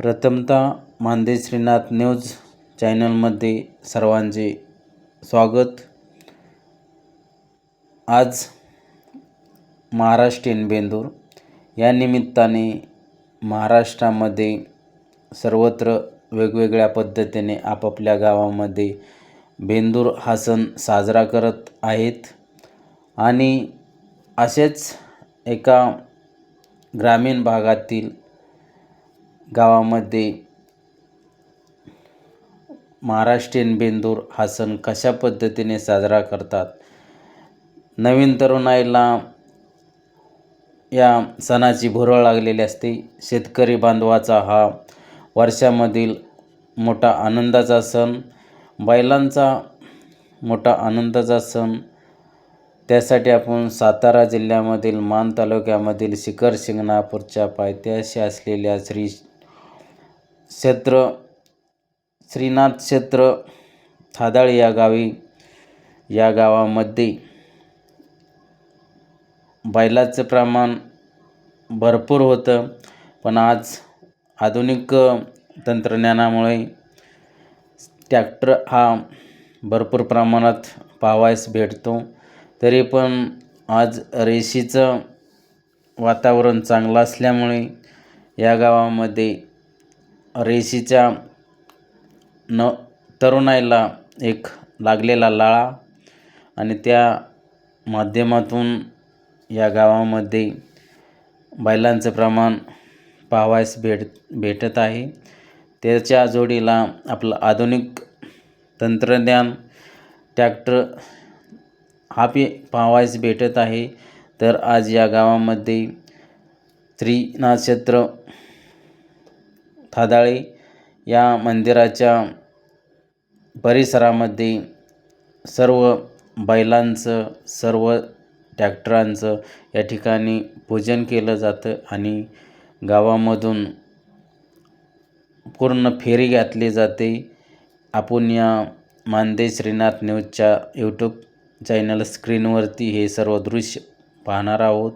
प्रथमतः मांदे श्रीनाथ न्यूज चॅनलमध्ये सर्वांचे स्वागत. आज महाराष्ट्रीयन बेंदूर. या निमित्ताने महाराष्ट्रामध्ये सर्वत्र वेगवेगळ्या पद्धतीने आपापल्या गावामध्ये बेंदूर हा सण साजरा करत आहेत. आणि असेच एका ग्रामीण भागातील गावामध्ये महाराष्ट्रीयन बेंदूर हा सण कशा पद्धतीने साजरा करतात? नवीन तरुणाईला या सणाची भुरळ लागलेली असते. शेतकरी बांधवाचा हा वर्षामधील मोठा आनंदाचा सण. बैलांचा मोठा आनंदाचा सण. त्यासाठी आपण सातारा जिल्ह्यामधील मान तालुक्यामधील शिखर शिंगणापूरच्या पायथ्याशी असलेल्या श्री क्षेत्र श्रीनाथ क्षेत्र थादाळ या गावी या गावामध्ये बैलाचं प्रमाण भरपूर होतं. पण आज आधुनिक तंत्रज्ञानामुळे टॅक्टर हा भरपूर प्रमाणात पाहावयास भेटतो. तरी पण आज रेशीचं वातावरण चांगलं असल्यामुळे या गावामध्ये रेशीच्या न तरुणाईला एक लागलेला लाळा आणि त्या माध्यमातून या गावामध्ये बैलांचं प्रमाण पाहावयास भेट भेटत आहे. त्याच्या जोडीला आपलं आधुनिक तंत्रज्ञान टॅक्टर हा बी पाहावयास भेटत आहे. तर आज या गावामध्ये त्रिनाक्षत्र थादाळे या मंदिराच्या परिसरामध्ये सर्व बैलांचं सर्व टॅक्टरांचं या ठिकाणी पूजन केलं जातं आणि गावामधून पूर्ण फेरी घातली जाते. आपण या मानदे श्रीनाथ न्यूजच्या यूट्यूब चॅनल स्क्रीनवरती हे सर्व दृश्य पाहणार आहोत.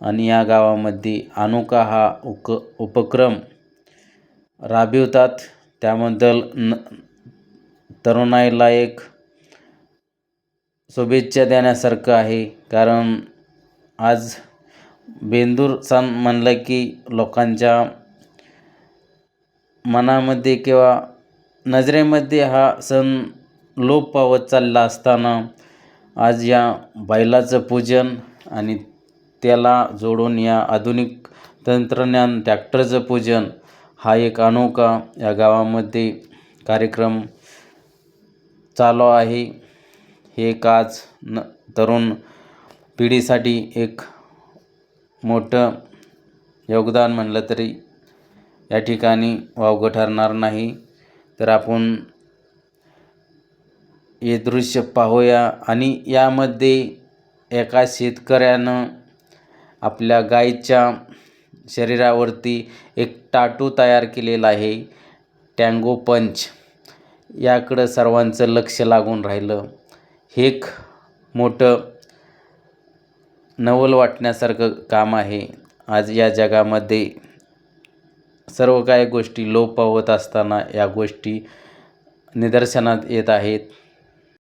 आणि या गावामध्ये अनोखा हा उक उपक्रम राबवितात. त्याबद्दल न तरुणाईला एक शुभेच्छा देण्यासारखं आहे. कारण आज बेंदूर सण म्हणलं की लोकांच्या मनामध्ये किंवा नजरेमध्ये हा सण लोप पावत चालला असताना आज या बैलाचं पूजन आणि त्याला जोडून या आधुनिक तंत्रज्ञान टॅक्टरचं पूजन हा एक अनोखा या गावामध्ये कार्यक्रम चालू आहे. हे एक आज न तरुण पिढीसाठी एक मोठं योगदान म्हणलं तरी या ठिकाणी वावगं ठरणार नाही. तर आपण हे दृश्य पाहूया आणि यामध्ये एका शेतकऱ्यानं आपल्या गाईच्या शरीरावरती एक टाटू तयार केलेला आहे. टँगो पंच याकडं सर्वांचं लक्ष लागून राहिलं. हे एक मोठं नवल वाटण्यासारखं काम आहे. आज या जगामध्ये सर्व काही गोष्टी लोप पावत असताना या गोष्टी निदर्शनात येत आहेत.